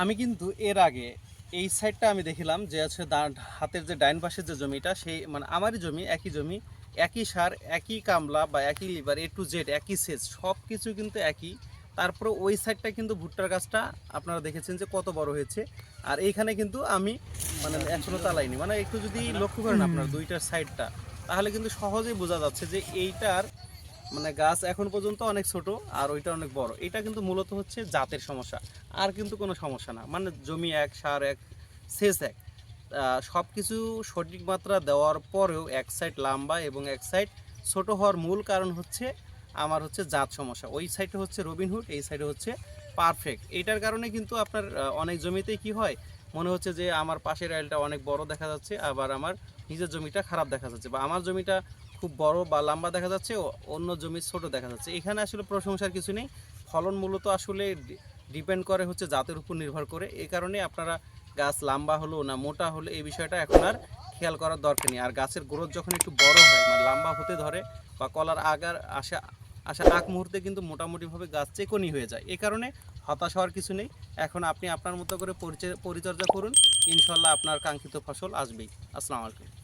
আমি কিন্তু এর আগে এই সাইডটা আমি দেখিলাম যে দা- হাতের যে ডাইন পাশের যে জমিটা সেই মানে আমারই জমি একই জমি একই সার একই কামলা বা একই লিভার এ টু জেড একই সেচ সব কিছু কিন্তু একই। তারপরে ওই সাইডটা কিন্তু ভুট্টার গাছটা আপনারা দেখেছেন যে কত বড় হয়েছে। আর এইখানে কিন্তু আমি মানে এখনও তালাইনি। মানে একটু যদি লক্ষ্য করেন আপনার দুইটার সাইডটা তাহলে কিন্তু সহজেই বোঝা যাচ্ছে যে এইটার মানে গাছ এখন পর্যন্ত অনেক ছোট আর ওইটা অনেক বড়। এটা কিন্তু মূলত হচ্ছে জাতের সমস্যা। আর কিন্তু কোনো সমস্যা না। মানে জমি এক, সার এক, সেচ এক। সব কিছু সঠিক মাত্রা দেওয়ার পরেও এক সাইড লম্বা এবং এক সাইড ছোট হওয়ার মূল কারণ হচ্ছে আমার হচ্ছে জাত সমস্যা। ওই সাইডে হচ্ছে রবিনহুড এই সাইডে হচ্ছে পারফেক্ট এইটার কারণে কিন্তু আপনার অনেক জমিতেই কি হয়? মনে হচ্ছে যে আমার পাশের আইলটা অনেক বড় দেখা যাচ্ছে, আবার আমার নিজের জমিটা খারাপ দেখা যাচ্ছে বা আমার জমিটা খুব বড় বা লম্বা দেখা যাচ্ছে অন্য জমি ছোট দেখা যাচ্ছে। এখানে আসলে প্রশংসার কিছু নেই। ফলন মূলত আসলে ডিপেন্ড করে হচ্ছে জাতের উপর নির্ভর করে। এই কারণে আপনারা গাছ লম্বা হলো না মোটা হলো এই বিষয়টা এখন আর খেয়াল করার দরকার নেই। আর গাছের গ্রোথ যখন একটু বড় হয় মানে লম্বা হতে ধরে বা কলার আগার আসা, আসার আগ মুহূর্তে কিন্তু মোটামুটিভাবে গাছ চেকনি হয়ে যায়। এই কারণে হতাশ হওয়ার কিছু নেই। এখন আপনি আপনার মতো করে পরিচর্যা করুন। ইনশাল্লাহ আপনার কাঙ্ক্ষিত ফসল আসবেই। আসসালামু আলাইকুম।